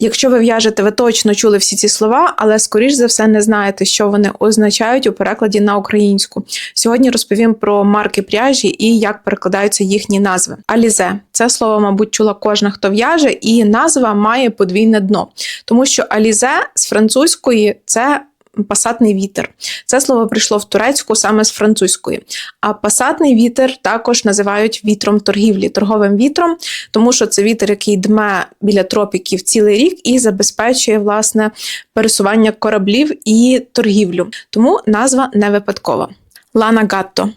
Якщо ви в'яжете, ви точно чули всі ці слова, але скоріш за все не знаєте, що вони означають у перекладі на українську. Сьогодні розповім про марки пряжі і як перекладаються їхні назви. Алізе це слово, мабуть, чула кожна, хто в'яже, і назва має подвійне дно, тому що алізе з французької це. Пасатний вітер. Це слово прийшло в турецьку саме з французької. А пасатний вітер також називають вітром торгівлі, торговим вітром, тому що це вітер, який дме біля тропіків цілий рік і забезпечує власне пересування кораблів і торгівлю. Тому назва не випадкова. Лана Гатто.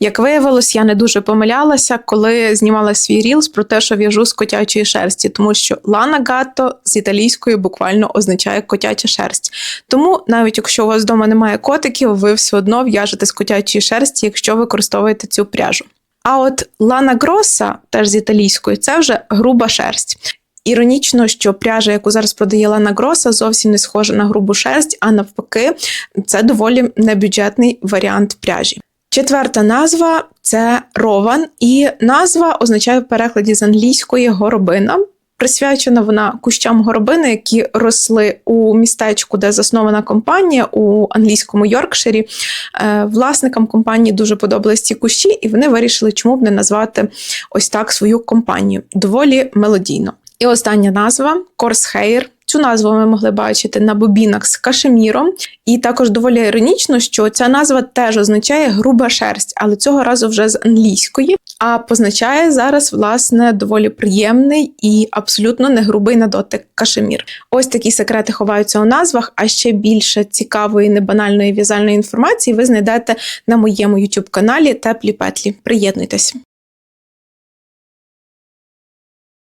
Як виявилось, я не дуже помилялася, коли знімала свій рілс про те, що в'яжу з котячої шерсті, тому що лана гатто з італійської буквально означає котяча шерсть. Тому навіть якщо у вас вдома немає котиків, ви все одно в'яжете з котячої шерсті, якщо використовуєте цю пряжу. А от лана гроса, теж з італійської, це вже груба шерсть. Іронічно, що пряжа, яку зараз продає Лана Гроса, зовсім не схожа на грубу шерсть, а навпаки, це доволі небюджетний варіант пряжі. Четверта назва це рован, і назва означає в перекладі з англійської горобина. Присвячена вона кущам горобини, які росли у містечку, де заснована компанія у англійському Йоркширі. Е, Власникам компанії дуже подобались ці кущі, і вони вирішили, чому б не назвати ось так свою компанію. Доволі мелодійно. І остання назва Корсхейр. Цю назву ми могли бачити на бобінах з кашеміром, і також доволі іронічно, що ця назва теж означає груба шерсть, але цього разу вже з англійської, а позначає зараз власне доволі приємний і абсолютно не грубий на дотик кашемір. Ось такі секрети ховаються у назвах. А ще більше цікавої небанальної в'язальної інформації ви знайдете на моєму youtube каналі Теплі Петлі. Приєднуйтесь!